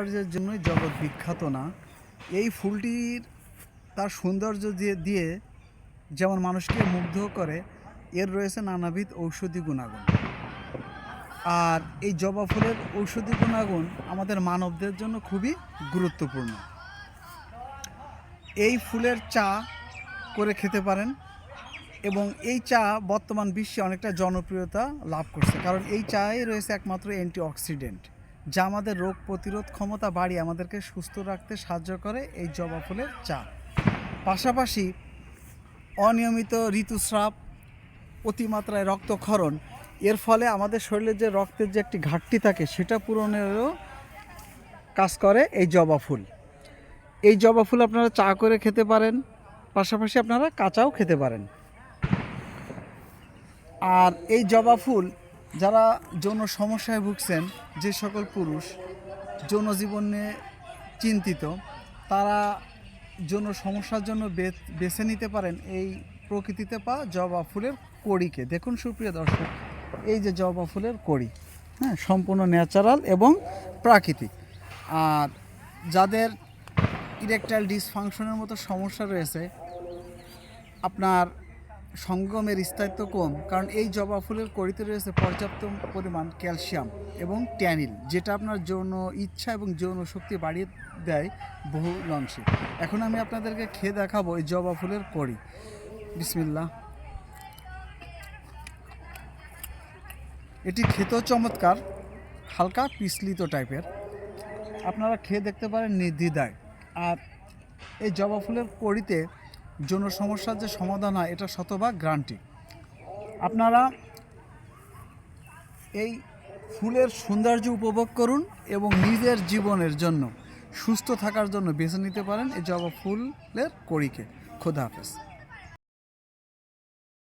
সৌন্দর্যের জন্যই জগৎ বিখ্যাত না। এই ফুলটির তার সৌন্দর্য দিয়ে দিয়ে যেমন মানুষকে মুগ্ধ করে, এর রয়েছে নানাবিধ ঔষধি গুণাগুণ। আর এই জবা ফুলের ঔষধি গুণাগুণ আমাদের মানবদের জন্য খুবই গুরুত্বপূর্ণ। এই ফুলের চা করে খেতে পারেন এবং এই চা বর্তমান বিশ্বে অনেকটা জনপ্রিয়তা লাভ করছে। কারণ এই চায়ে রয়েছে একমাত্র অ্যান্টিঅক্সিডেন্ট যা আমাদের রোগ প্রতিরোধ ক্ষমতা বাড়িয়ে আমাদেরকে সুস্থ রাখতে সাহায্য করে এই জবা ফুলের চা। পাশাপাশি অনিয়মিত ঋতুস্রাব, অতিমাত্রায় রক্তক্ষরণ, এর ফলে আমাদের শরীরে যে রক্তের যে একটি ঘাটতি থাকে সেটা পূরণেরও কাজ করে এই জবা ফুল। এই জবা ফুল আপনারা চা করে খেতে পারেন, পাশাপাশি আপনারা কাঁচাও খেতে পারেন। আর এই জবা ফুল যারা যৌন সমস্যায় ভুগছেন, যে সকল পুরুষ যৌন জীবন চিন্তিত, তারা যৌন সমস্যার জন্য বেছে নিতে পারেন এই প্রকৃতিতে পাওয়া জবা ফুলের কড়িকে। দেখুন সুপ্রিয় দর্শক, এই যে জবা ফুলের কড়ি হ্যাঁ সম্পূর্ণ ন্যাচারাল এবং প্রাকৃতিক। আর যাদের ইরেকটাইল ডিসফাংশনের মতো সমস্যা রয়েছে, আপনার সঙ্গমের স্থায়িত্ব কম, কারণ এই জবা ফুলের কড়িতে রয়েছে পর্যাপ্ত পরিমাণ ক্যালসিয়াম এবং ট্যানিল, যেটা আপনার যৌন ইচ্ছা এবং যৌন শক্তি বাড়িয়ে দেয় বহু অংশে এখন আমি আপনাদেরকে খেয়ে দেখাবো এই জবা ফুলের কড়ি। বিসমিল্লা এটি খেতেও চমৎকার, হালকা পিছলিত টাইপের। আপনারা খেয়ে দেখতে পারেন নির্দ্বিধায়। আর এই জবা ফুলের কড়িতে যৌন সমস্যার যে সমাধান হয়, এটা শতভাগ গ্রান্টি আপনারা এই ফুলের সৌন্দর্য উপভোগ করুন এবং নিজের জীবনের জন্য সুস্থ থাকার জন্য বেছে নিতে পারেন এই জবা ফুলের কড়িকে। খোদা হাফেজ।